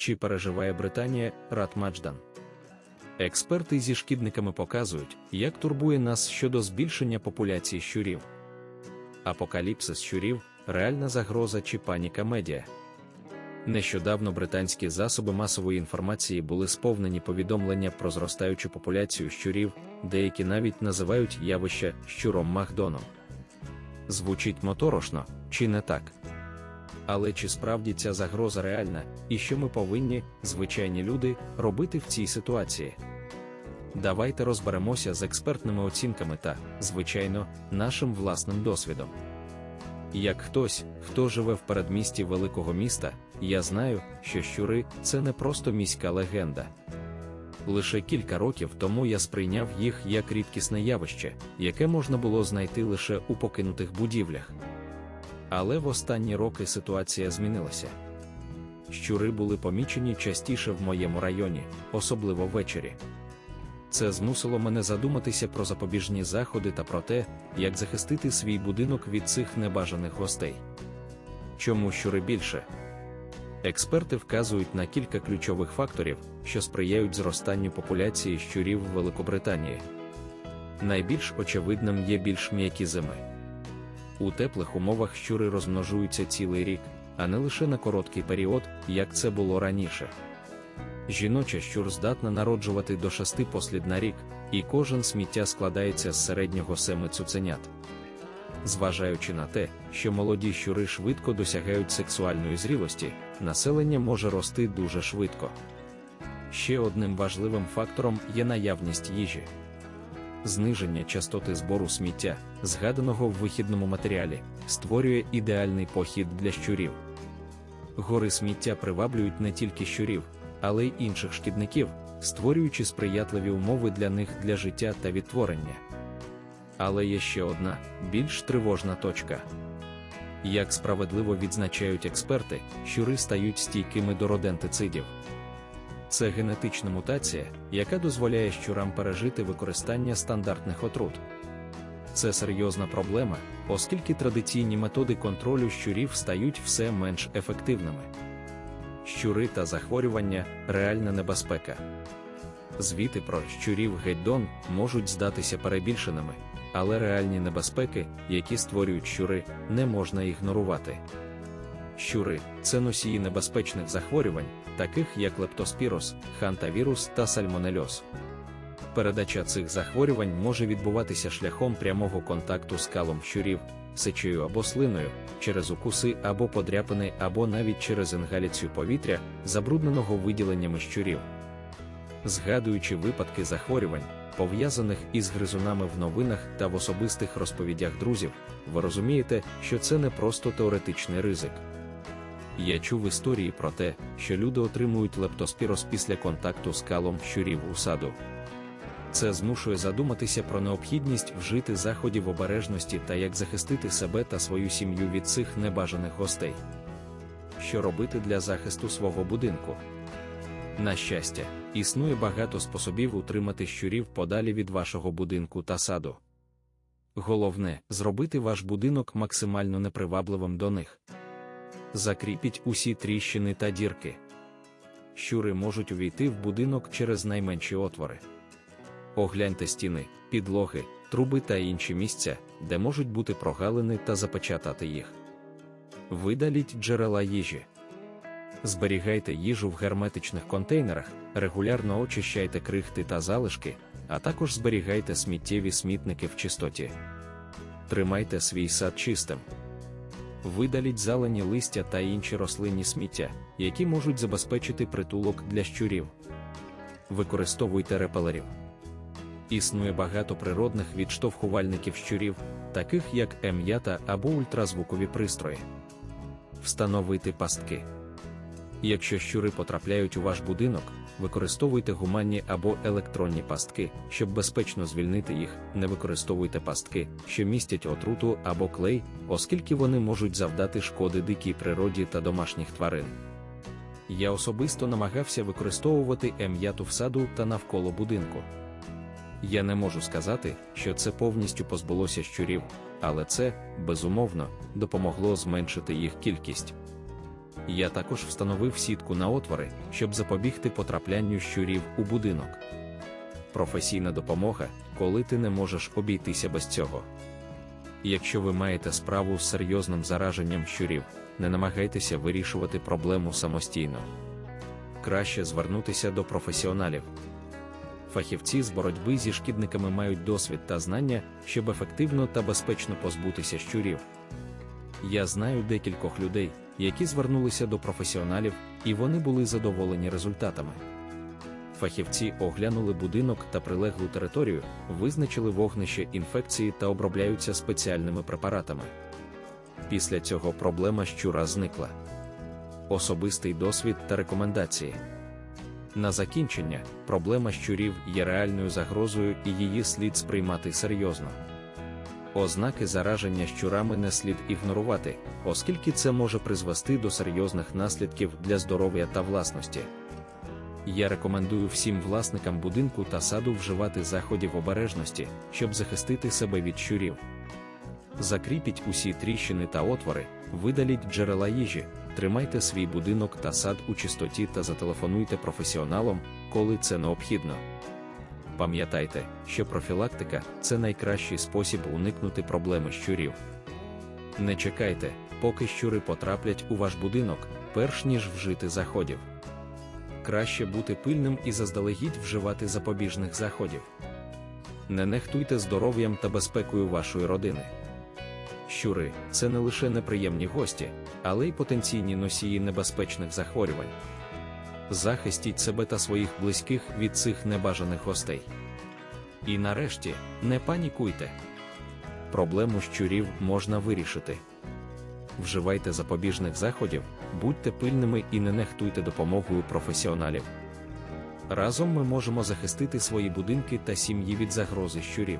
Чи переживає Британія Рат Мадждан? Експерти зі шкідниками показують, як турбує нас щодо збільшення популяції щурів. Апокаліпсис щурів реальна загроза чи паніка медіа. Нещодавно британські засоби масової інформації були сповнені повідомлення про зростаючу популяцію щурів, деякі навіть називають явище щуром Махдоном. Звучить моторошно, чи не так? Але чи справді ця загроза реальна, і що ми повинні, звичайні люди, робити в цій ситуації? Давайте розберемося з експертними оцінками та, звичайно, нашим власним досвідом. Як хтось, хто живе в передмісті великого міста, я знаю, що щури це не просто міська легенда. Лише кілька років тому я сприйняв їх як рідкісне явище, яке можна було знайти лише у покинутих будівлях. Але в останні роки ситуація змінилася. Щури були помічені частіше в моєму районі, особливо ввечері. Це змусило мене задуматися про запобіжні заходи та про те, як захистити свій будинок від цих небажаних гостей. Чому щури більше? Експерти вказують на кілька ключових факторів, що сприяють зростанню популяції щурів в Великобританії. Найбільш очевидним є більш м'які зими. У теплих умовах щури розмножуються цілий рік, а не лише на короткий період, як це було раніше. Жіноча щур здатна народжувати до шести послід на рік, і кожен сміття складається з середнього семи цуценят. Зважаючи на те, що молоді щури швидко досягають сексуальної зрілості, населення може рости дуже швидко. Ще одним важливим фактором є наявність їжі. Зниження частоти збору сміття, згаданого в вихідному матеріалі, створює ідеальний похід для щурів. Гори сміття приваблюють не тільки щурів, але й інших шкідників, створюючи сприятливі умови для них для життя та відтворення. Але є ще одна, більш тривожна точка. Як справедливо відзначають експерти, щури стають стійкими до родентицидів. Це генетична мутація, яка дозволяє щурам пережити використання стандартних отрут. Це серйозна проблема, оскільки традиційні методи контролю щурів стають все менш ефективними. Щури та захворювання реальна небезпека. Звіти про щурів гетьдон можуть здатися перебільшеними, але реальні небезпеки, які створюють щури, не можна ігнорувати. Щури це носії небезпечних захворювань, таких як лептоспірос, хантавірус та сальмонельоз. Передача цих захворювань може відбуватися шляхом прямого контакту з калом щурів, сечею або слиною, через укуси або подряпини, або навіть через інгаляцію повітря, забрудненого виділеннями щурів. Згадуючи випадки захворювань, пов'язаних із гризунами в новинах та в особистих розповідях друзів, ви розумієте, що це не просто теоретичний ризик. Я чув історії про те, що люди отримують лептоспірос після контакту з калом щурів у саду. Це змушує задуматися про необхідність вжити заходів обережності та як захистити себе та свою сім'ю від цих небажаних гостей. Що робити для захисту свого будинку? На щастя, існує багато способів утримати щурів подалі від вашого будинку та саду. Головне зробити ваш будинок максимально непривабливим до них. Закріпіть усі тріщини та дірки. Щури можуть увійти в будинок через найменші отвори. Огляньте стіни, підлоги, труби та інші місця, де можуть бути прогалини та запечатати їх. Видаліть джерела їжі. Зберігайте їжу в герметичних контейнерах, регулярно очищайте крихти та залишки, а також зберігайте сміттєві смітники в чистоті. Тримайте свій сад чистим. Видаліть залені листя та інші рослинні сміття, які можуть забезпечити притулок для щурів. Використовуйте репелерів. Існує багато природних відштовхувальників щурів, таких як ем'ята або ультразвукові пристрої. Встановити пастки. Якщо щури потрапляють у ваш будинок, використовуйте гуманні або електронні пастки, щоб безпечно звільнити їх, не використовуйте пастки, що містять отруту або клей, оскільки вони можуть завдати шкоди дикій природі та домашніх тварин. Я особисто намагався використовувати ем'яту в саду та навколо будинку. Я не можу сказати, що це повністю позбулося щурів, але це, безумовно, допомогло зменшити їх кількість. Я також встановив сітку на отвори, щоб запобігти потраплянню щурів у будинок. Професійна допомога, коли ти не можеш обійтися без цього. Якщо ви маєте справу з серйозним зараженням щурів, не намагайтеся вирішувати проблему самостійно. Краще звернутися до професіоналів. Фахівці з боротьби зі шкідниками мають досвід та знання, щоб ефективно та безпечно позбутися щурів. Я знаю декількох людей, які звернулися до професіоналів, і вони були задоволені результатами. Фахівці оглянули будинок та прилеглу територію, визначили вогнище інфекції та обробляються спеціальними препаратами. Після цього проблема щура зникла. Особистий досвід та рекомендації. На закінчення, проблема щурів є реальною загрозою і її слід сприймати серйозно. Ознаки зараження щурами не слід ігнорувати, оскільки це може призвести до серйозних наслідків для здоров'я та власності. Я рекомендую всім власникам будинку та саду вживати заходів обережності, щоб захистити себе від щурів. Закріпіть усі тріщини та отвори, видаліть джерела їжі, тримайте свій будинок та сад у чистоті та зателефонуйте професіоналам, коли це необхідно. Пам'ятайте, що профілактика це найкращий спосіб уникнути проблеми щурів. Не чекайте, поки щури потраплять у ваш будинок, перш ніж вжити заходів. Краще бути пильним і заздалегідь вживати запобіжних заходів. Не нехтуйте здоров'ям та безпекою вашої родини. Щури це не лише неприємні гості, але й потенційні носії небезпечних захворювань. Захистіть себе та своїх близьких від цих небажаних гостей. І нарешті, не панікуйте. Проблему щурів можна вирішити. Вживайте запобіжних заходів, будьте пильними і не нехтуйте допомогою професіоналів. Разом ми можемо захистити свої будинки та сім'ї від загрози щурів.